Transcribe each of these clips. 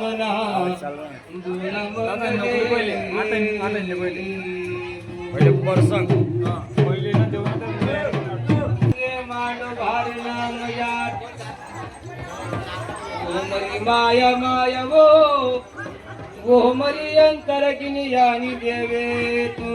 मना नको पहिले. परसंग पहिले. ना देऊन मानो भार नाम यार माया माया वो. वो मरी अंतर किनी यानी देवे तू.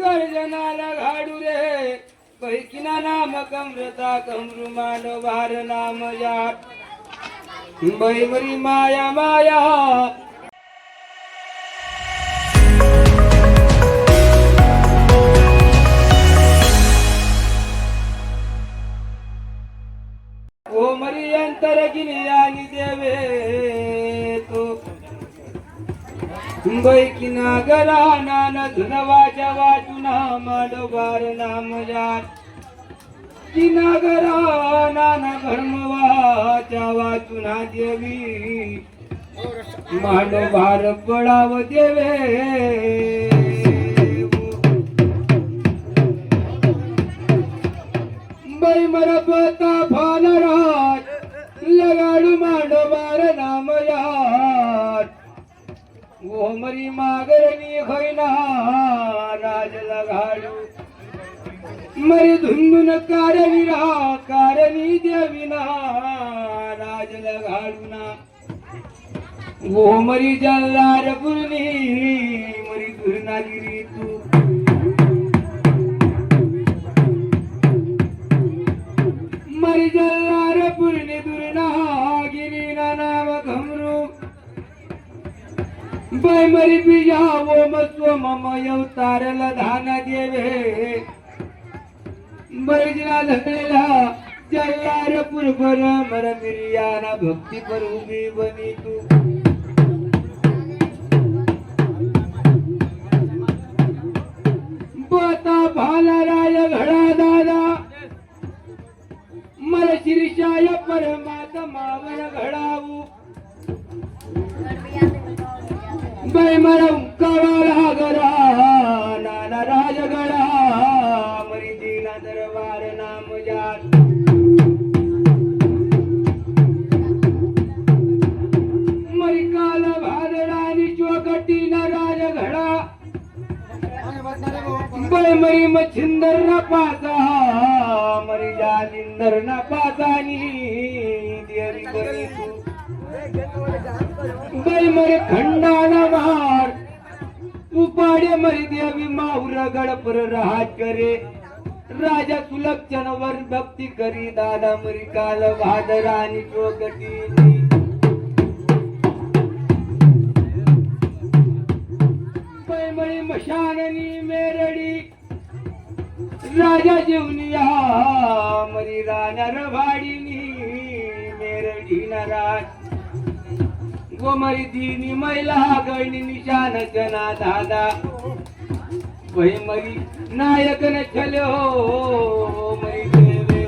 गर्जनाला घाडू रे. पैकिना नाम कमरता कमरु मानो भार नाम यार बै मरी माया माया ओ मरी अंतर गिनी देवे तो बैकिना गला नान धुनवाच्या वाचुना माडोबार नाम यार किना गरा नाना धर्मवाच्या वाचुना देवी माडोबार पडाव देवे बाई मरपता फानराज लगाडू मांडोबार नाम यार गोमरी मागरणी खैना राज लगाडू. मरी कारणी राहा कारणी देविना राज लगाडूना गोमरी जल्लार पुरणी मरी दुर्नागिरी तू. मरी जल्लार पुरणी बाय मरी बिजा वो मस्व मम यवतारल धान देवे. बैजना धरला जल्लार पुरभर मर मिरियाना भक्ती पर उभी बनी तू. बता भाला राय घडा दादा. मर शिरशाय परमात्मावर घडावू. बाई मला कवाला गरा नाना राजगडा मरी दरबार नाम जात मरी काल भादरानी चोकटीना राजघडा बाई मरी मच्छिंदर ना पाचा मरी जालिंदर ना पाचानी तू बाई मरे खंडाना मार उपाडे मरी देवी माहुर गडपर राहत करे. राजा सुलक्षण वर भक्ती करी. दादा मरी काल भादरानी चोकटी. बाई मशाननी मेरडी. राजा जेवनिया मरी भाडीनी मेरडी गोमरी दिनी मैला निशान दादा वही मरी नायक न हो, हो मरी देवे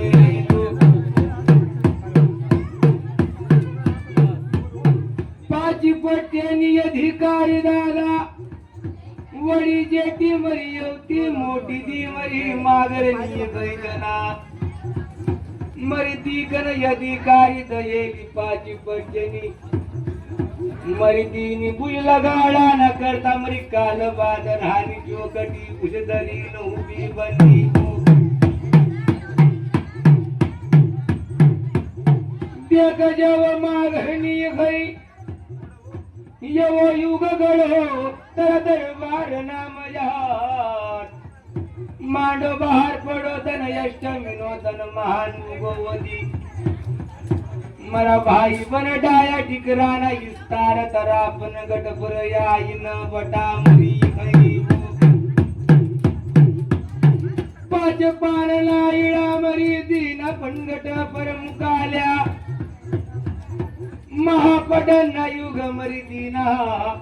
पाची पट्ट्यानी अधिकारी दादा. वडी जेटी मरी येवती मोठी दी मरी मागरणी मरी ती गण अधिकारी दयेली पाची पट्ट्यानी. मरी बुजला गाडा न करता मरी काल बादर हानी चोकटी उजदरी न उभी बनी देख जव मागणी घरी यवो युग गळो तर दरबार नाम यार. मांडो बाहेर पडो तन अष्टम नोतन महान गोवदी मरा भाई पण डाया टिकराना इस्तार तरा पण गटपुर याईन बटा मुरी खरी पाच पान लाईळा मरी दीन पंगट परमुकाल्या महापडन युग मरी देना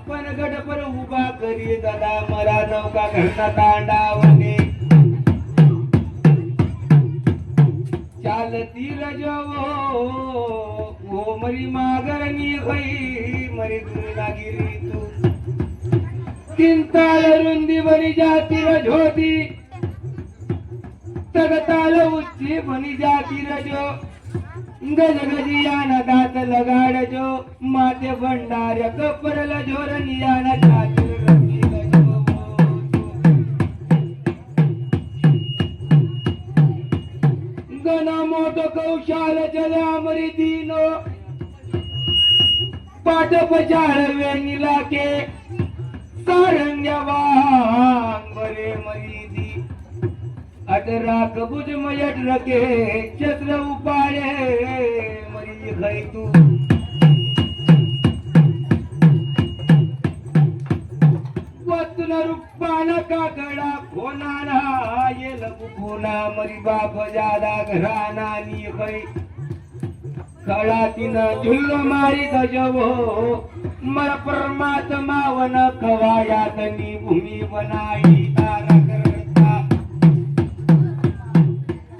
पण गट पर उभा करी दादा मरा नौका घरना तांडावणे चालती रजवो ओ मरी मागरणी होई मरी दुर्गागिरी तू. चिंताळ रुंदी बनी जाती रजोती. तगताल उच्ची बनी जाती रजो. गज गजिया न दात लगाड जो माते भंडार कपरल झोरनियान न जाती मोठ कौशाल जलामरी दीनो पाठ पचाळ वेणीला के सारंग्या बरे मरीदी अटराक बुज मयट रके छत्र उपाळे मरी खै तू वतन रूपान काकडा खोनाना येल मरी बाप जादा घराना नी खै कळातीन झुल्ल मारी गजव. मर परमात्मा वन खवायातनी भूमी बनाई तारा करता.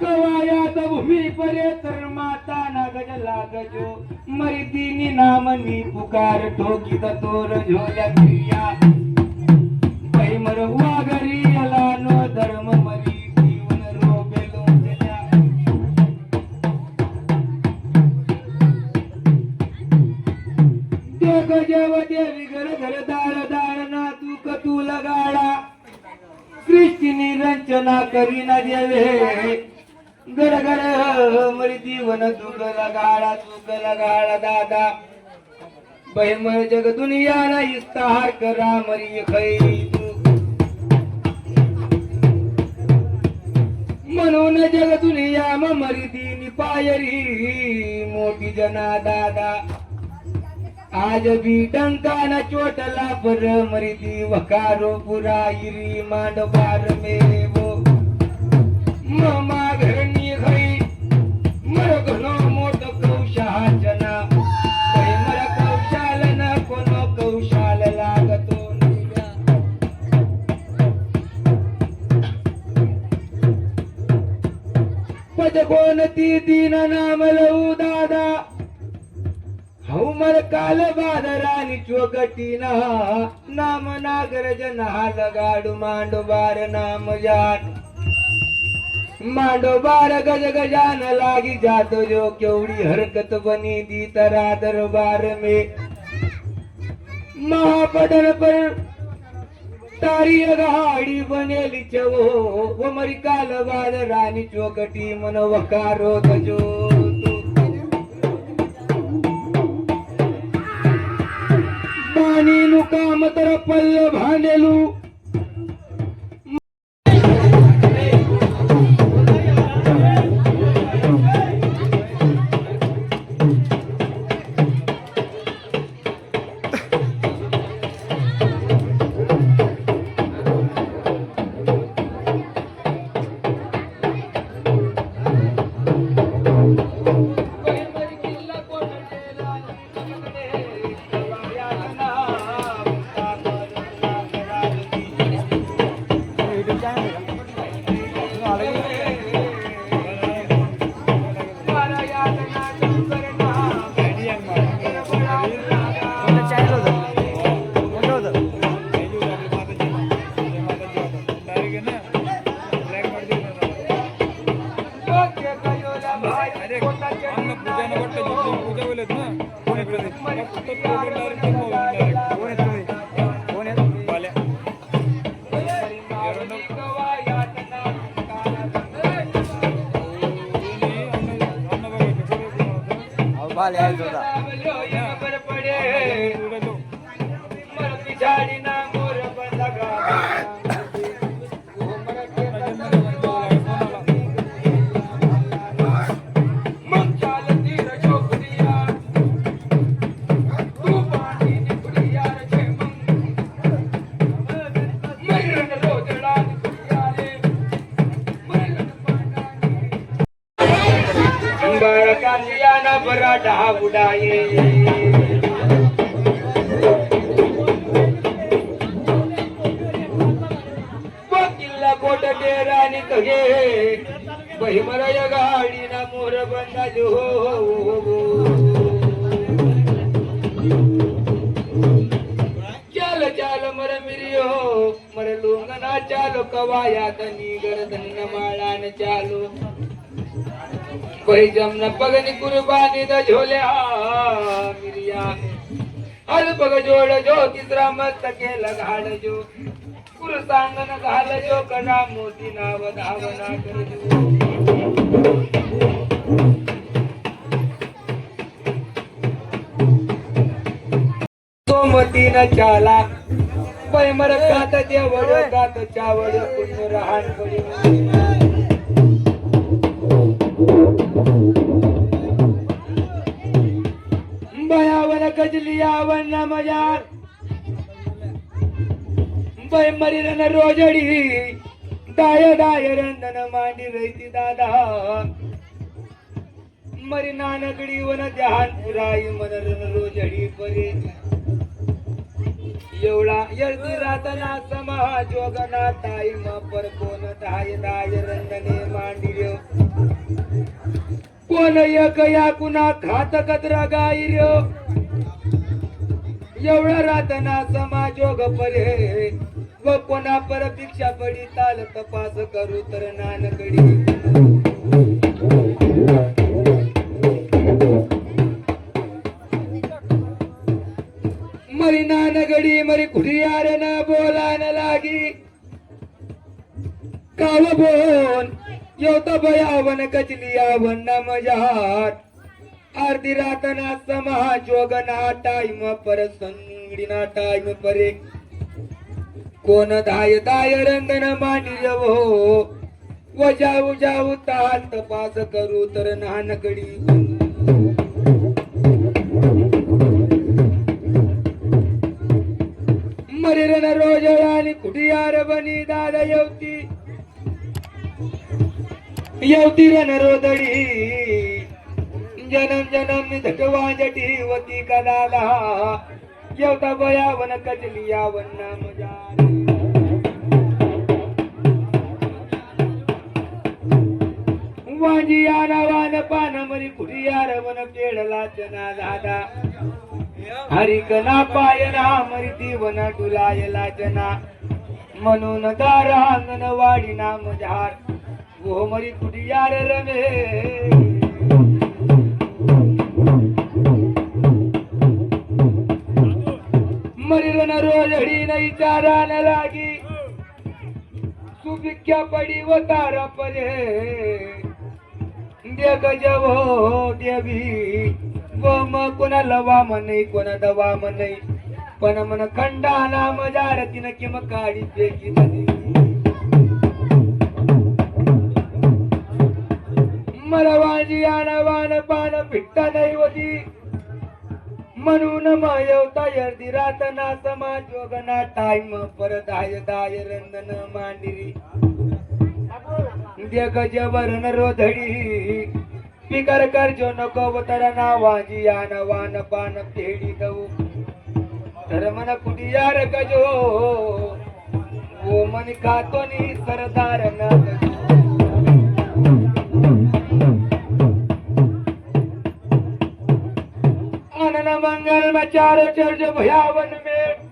कवायात भूमी परे तर माता ना गज लागजो. मरी तिनी नामनी पुकार ठोकीत तोर झोल्या क्रिया. पैमर वागरी अला नो धर्म मरी रंचना करी ना देवे. घर घर मरी जीवन तुक लगाडा तुक लगाडा दादा. बैमर जग दुनिया ना इस्तार करा मरी खै तू. म्हणून जग दुनिया म मरी दीनी पायरी मोठी जना दादा. आज बी टंकाना चोटला पर मरी दी वकारो पुरा पुराईरी मांडवार मेवो. कोणती दीन नाम लऊ दादा? हौमर काल बादरानी चोकटीना नाम नागर जना लगाडू मांडोबार नाम जाट. मांडो बार गज गजान लागी जातो जो केवडी हरकत बनी दी तरा दरबार में. महापटन पर तारी गाडी बनेली चवो. वो मरी कालबाद राणी चोकटी मन वकारो गजो पाणी नुकाम तर पल्ल भानेलू कोण आहेत तुम्ही? कोण आहेत अहो बाल यायचं होता बाळकांना बराडा उडाये किल्ला कोट डेरानी कगे बहिमराय गाडी ना मोर बंदा जो चाल चाल मर मिरियो मर लुंगना चाल कवायात निगरधन माळान चालू पैजम न पगनी कुर्बानी द झोल्या मिरिया. हल पग जोड जो तिसरा मस्त केलं घाल जो. कुर सांगन घाल जो कना मोती नाव धावना करजो. सोमतीन चाला पैमर कात देवड कात चावड पुण्य रहान पडी बयावन कजली यावन मजार पैमरी रन रोजडी. दाय दाय रंदन मांडी रैती दादा. मरी नानकडी वन ध्यान राई मन रन रोजडी परे. एवढा यर्दी रातना समा जोगना ताई पर कोण दाय दाय रंदने मांडिर्यो कोण एक या कुणा घात कचरा एवढा रातना समाजोग परे व कोणा पर भिक्षा पडी ताल तपास करू तर नानकडी. मरी नानगडी मरी खुडियार न बोलान लागी? काव बोन? येवत बयावन कचली यावन न मजार अर्धी रातना समहा जोग ना टाइम पर संगडीना टाइम परे। कोण धाय दाय रंगन मांडी हो व। जाऊ जाऊ ताल तपास करू तर नानकडी। मरेरन रोजळानी कुटियार बनी दादा येवती। येवती रणरोदडी जनम जनम धटवा जटी वती कदाला येवता बयावन कजली यावन नाम जारी. वाजी आना वान पान मरी कुटियार आरवन पेडला चना दादा हरिकना पायना मरिती वन डुलायला जना. म्हणून दारांगण वाडी नाम झार वो मरी कुटियार रमे। मरीरन रोजडी नाही चारान लागी। सुभिक्या पडी व तारा परे दे गजवो हो देवी व म कोणाला वाम नाही कोणा दवा नाही पण मन खंडा नाम जारतीन किम काढी पेकी नदी मरवाजी आणवान पान पिट्टा दैवती होती. म्हणून मयवता यर्दी रातना समाज योगना टाईम पर दाय दाय रंदन मांडिरी. दे गजवरन रोधडी. पिकर करजो नको तर नावाजी यान वान पान पेडी दऊ. तर मन कुडियार गजो. ओ मन खातो नि सरदार न मंगल मचार चर्च भयावन में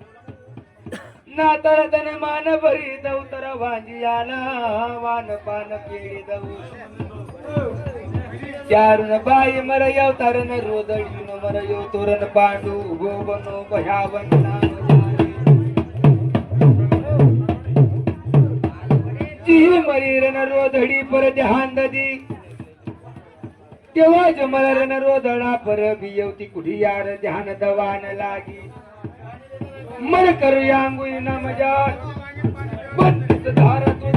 ना तर मान भरी दऊ तर वांजियाला वान पान पेडी दऊ. चारुन बाई मर अवतारन रोदडीन मर यो तोरण पांडू गोवनो भयावन नाम जी मरीरन रोधडी पर जहान दी तेव्हा जमरन रोदळा पर बियवती कुढी यार ध्यान दवान लागी. मन करूया अंगुई न मजा बंद धारतून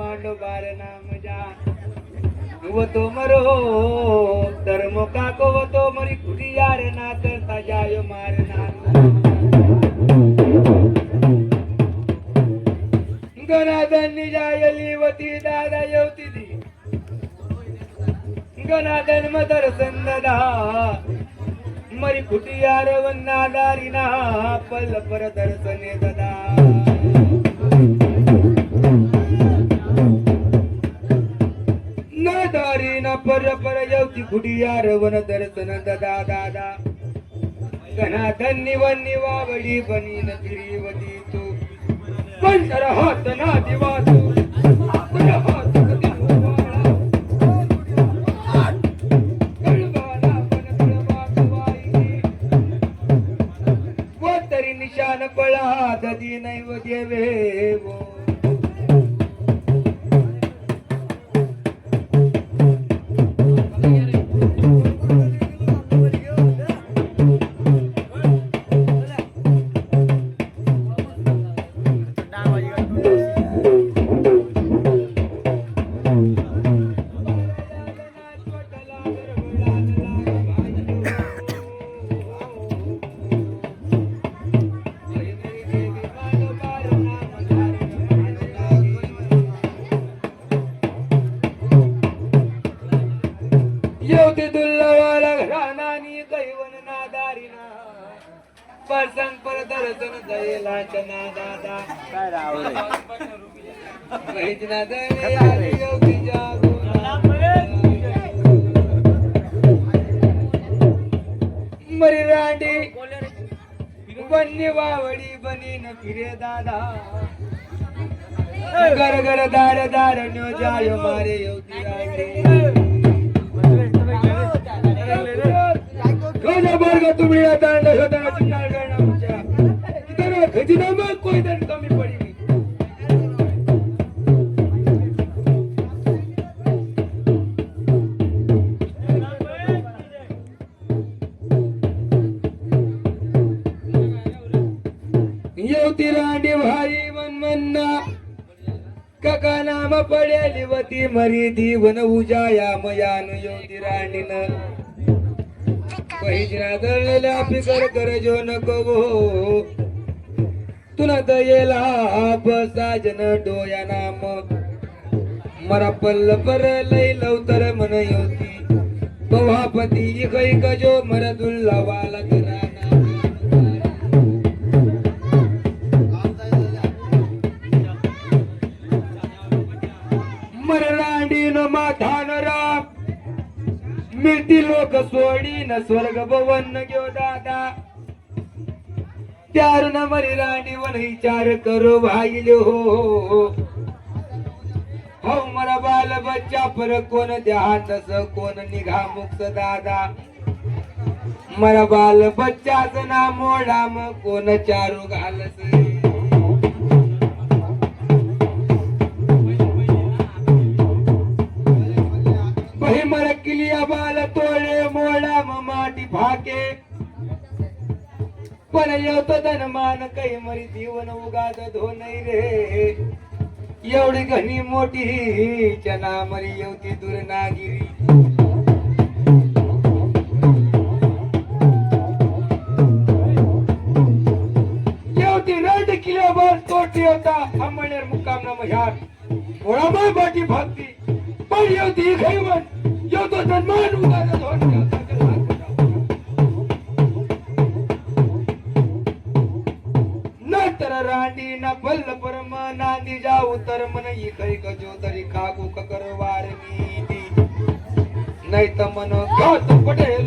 मांडो बार नाम जा वो तो मरो धर्म का को वो तो मरी कुडी यार ना करता जायो मार नाम गणाधन जायली वती दादा येवती दी। गणाधन मदर संदा मरी कुटी यार वन्ना दारिना पल पर दर्शने ददा। पर पर येवती कुटी यार वन दर्शन ददा दादा गणाधन वन्नी वावडी बनी न फिरीवती तू पंचर हात ना दिवा तू परसन पर दर्शन दयेलाच्या नादादा काय राव रे? महिजना दये आली योगी जागो मरी रांडी. वन्य वावडी बनीन फिरे दादा. घर घर दार दार न्यो जायो मारे योगी रोजा. तुम्ही या कोई दंड कमी पडी येवती रांडी भाई मन म्हणना काका नाम पडेली वती मरी दीवन उजाया मयान येवती रांडीन पहिजना दळलेल्या फिकर कर जो नको तुला दयेला साजन डोया नाम. मरा पल्ल पर लई लवतर मन होती पवापती कै गजो मर दुल्ला वाला घराना मर रांडी मिळती लोक सोडी न स्वर्ग भवन घेऊ दादा. त्यार न मरी राणी वन विचार करो भाई हो. हो मरा बाल बच्चा पर कोण ध्यानस कोण निघा मुक्त दादा. मरा बाल बच्चाच ना मोडा कोण चारू घालस. बही मर किलिया बाल तोडे मोडा म माटी फाके. पण येवत धनमान काही मरी जीवन उगाद धो नाही रे. एवढी घणी मोठी चना मरी येवती दूर नागिरी. येवती रड किलो बर तोटी होता हमणेर मुक्काम न मह्यार थोडा बाटी भागती पण येवती खैवन येवतो धनमान उगाद धो रांडी ना बल्ल परम नांदी जाऊ तर मन इकरी कजो तरी काकू ककर वार नीती नाही तर मन घात पटेल